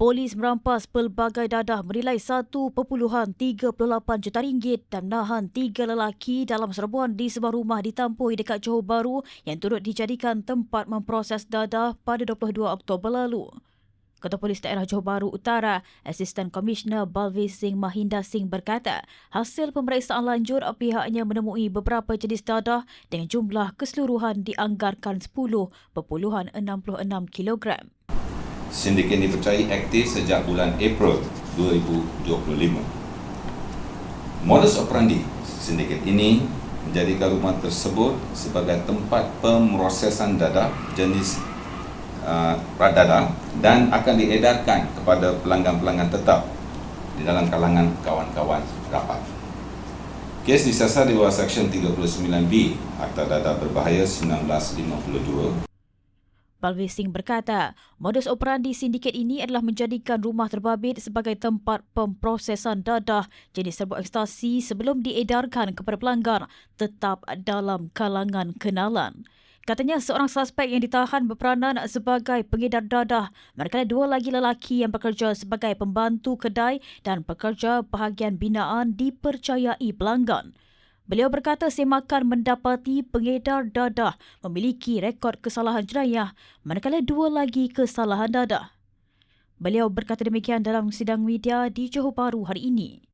Polis merampas pelbagai dadah bernilai 1.38 juta ringgit dan menahan tiga lelaki dalam serbuan di sebuah rumah di Tampoi dekat Johor Bahru yang turut dijadikan tempat memproses dadah pada 22 Oktober lalu. Ketua Polis Daerah Johor Bahru Utara, Asisten Komisioner Balvi Singh Mahinda Singh berkata, hasil pemeriksaan lanjut pihaknya menemui beberapa jenis dadah dengan jumlah keseluruhan dianggarkan 10.66 kilogram. Sindiket dipercayai aktif sejak bulan April 2025. Modus operandi sindiket ini menjadikan rumah tersebut sebagai tempat pemrosesan dadah jenis uh, dadah dan akan diedarkan kepada pelanggan-pelanggan tetap di dalam kalangan kawan-kawan rapat. Kes disasar di bawah Seksyen 39B Akta Dadah Berbahaya 1952 Balvi Singh berkata, modus operandi sindiket ini adalah menjadikan rumah terbabit sebagai tempat pemprosesan dadah jenis serbuk ekstasi sebelum diedarkan kepada pelanggan tetap dalam kalangan kenalan. Katanya seorang suspek yang ditahan berperanan sebagai pengedar dadah manakala dua lagi lelaki yang bekerja sebagai pembantu kedai dan pekerja bahagian binaan dipercayai pelanggan. Beliau berkata semakan mendapati pengedar dadah memiliki rekod kesalahan jenayah manakala dua lagi kesalahan dadah. Beliau berkata demikian dalam sidang media di Johor Bahru hari ini.